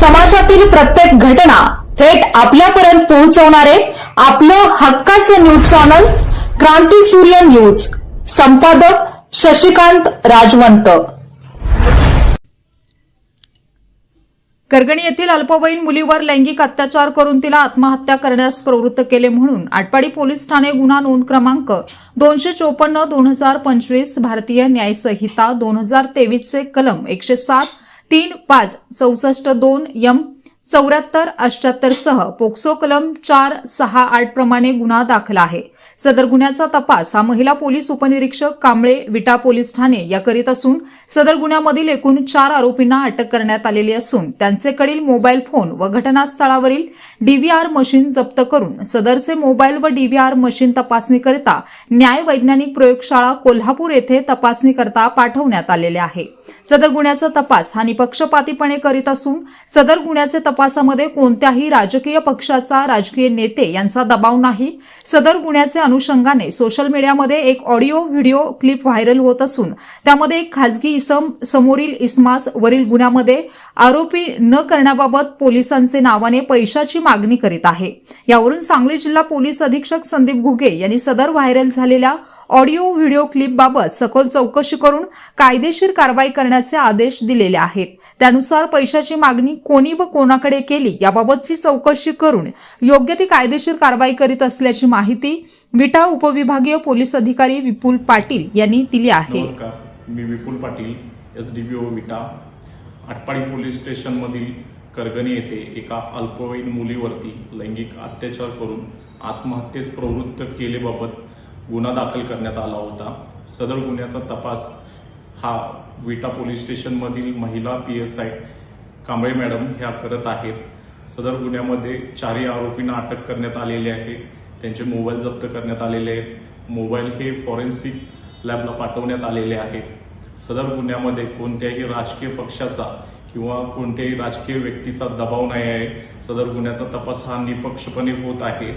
समाजातील प्रत्येक घटना थेट आपल्यापर्यंत पोहोचवणारे आपलं हक्काचं न्यूज चॅनल क्रांती सूर्य न्यूज. संपादक शशिकांत राजवंत. करगणी येथील अल्पवयीन मुलीवर लैंगिक अत्याचार करून तिला आत्महत्या करण्यास प्रवृत्त केले म्हणून आटपाडी पोलीस ठाणे गुन्हा नोंद क्रमांक दोनशे चोपन्न दोन हजार पंचवीस भारतीय न्यायसंहिता दोन हजार तेवीसचे कलम एकशे सात तीन पाच चौसष्ट दोन यम चौऱ्याहत्तर अष्ट्याहत्तर सह पोक्सो कलम चार सहा आठ प्रमाणे गुन्हा दाखल आहे. सदर गुन्ह्याचा तपास हा महिला पोलीस उपनिरीक्षक कांबळे विटा पोलीस ठाणे या करीत असून सदर गुन्ह्यामधील एकूण चार आरोपींना अटक करण्यात आलेली असून त्यांचेकडील मोबाईल फोन व घटनास्थळावरील डीव्हीआर मशीन जप्त करून सदरचे मोबाईल व डीव्हीआर मशीन तपासणीकरिता न्याय वैज्ञानिक प्रयोगशाळा कोल्हापूर येथे तपासणीकरता पाठवण्यात आलेले आहे. सदर गुन्ह्याचा तपास हा निपक्षपातीपणे करीत असून सदर गुन्ह्याचे तपास तपासामध्ये कोणत्याही राजकीय पक्षाचा राजकीय नेते यांचा दबाव नाही. सदर गुन्ह्याचे अनुषंगाने सोशल मीडियामध्ये एक ऑडिओ व्हिडिओ क्लिप व्हायरल होत असून त्यामध्ये एक खाजगी इसम समोरील इस्मास वरील गुन्ह्यामध्ये आरोपी न करण्याबाबत पोलिसांचे नावाने पैशाची मागणी करीत आहे. यावरून सांगली जिल्हा पोलीस अधीक्षक संदीप घुगे यांनी सदर व्हायरल झालेल्या ऑडिओ व्हिडिओ क्लिपबाबत सखोल चौकशी करून कायदेशीर कारवाई करण्याचे आदेश दिलेले आहेत. त्यानुसार पैशाची मागणी कोणी व कोणाकडे केली याबाबतची चौकशी करून योग्य ती कायदेशीर कारवाई करीत असल्याची माहिती विटा उपविभागीय पोलीस अधिकारी विपुल पाटील यांनी दिली आहे. मी Vipul Patil S D B O Vita Atpadi police स्टेशनमधील Kargani येथे एका अल्पवयीन मुलीवरती लैंगिक अत्याचार करून आत्महत्येस प्रवृत्त केलेबाबत गुन्हा दाखल करण्यात आला होता. सदर गुन्ह्याचा तपास हा विटा पोलीस स्टेशनमधील महिला P S I Kamble madam ह्या करत आहेत. सदर गुन्ह्यामध्ये चारही आरोपींना अटक करण्यात आलेली आहे. त्यांचे मोबाईल जप्त करण्यात आलेले आहेत. मोबाईल हे फॉरेन्सिक लॅबला पाठवण्यात आलेले आहेत सदर गुन्ह्यामध्ये कोणत्याही राजकीय पक्षाचा किंवा कोणत्याही राजकीय व्यक्तीचा दबाव नाही आहे. सदर गुन्ह्याचा तपास हा निपक्षपणे होत आहे.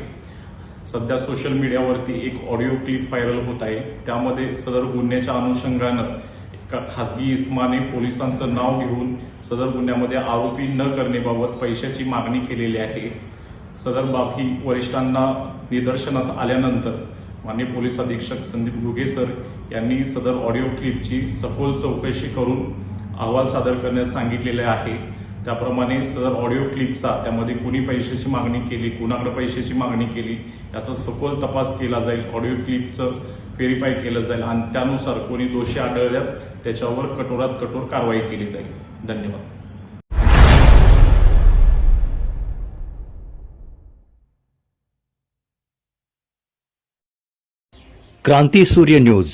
सध्या सोशल मीडियावरती एक ऑडिओ क्लिप व्हायरल होत आहे. त्यामध्ये सदर गुन्ह्याच्या अनुषंगानं एका खासगी इस्माने पोलिसांचं नाव घेऊन सदर गुन्ह्यामध्ये आरोपी न करण्याबाबत पैशाची मागणी केलेली आहे. सदर बाब ही वरिष्ठांना निदर्शनास आल्यानंतर माननीय पोलीस अधीक्षक संदीप घुगे सर यांनी सदर ऑडिओ क्लिपची सखोल चौकशी करून अहवाल सादर करण्यास सांगितलेले आहे. त्याप्रमाणे सदर ऑडिओ क्लिपचा त्यामध्ये कुणी पैशाची मागणी केली कुणाकडे पैशाची मागणी केली याचा सखोल तपास केला जाईल ऑडिओ क्लिपचं व्हेरीफाय केलं जाईल आणि त्यानुसार कोणी दोषी आढळल्यास त्याच्यावर कठोरात कठोर कारवाई केली जाईल. धन्यवाद. क्रांती सूर्य न्यूज.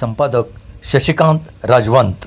संपादक शशिकांत राजवंत.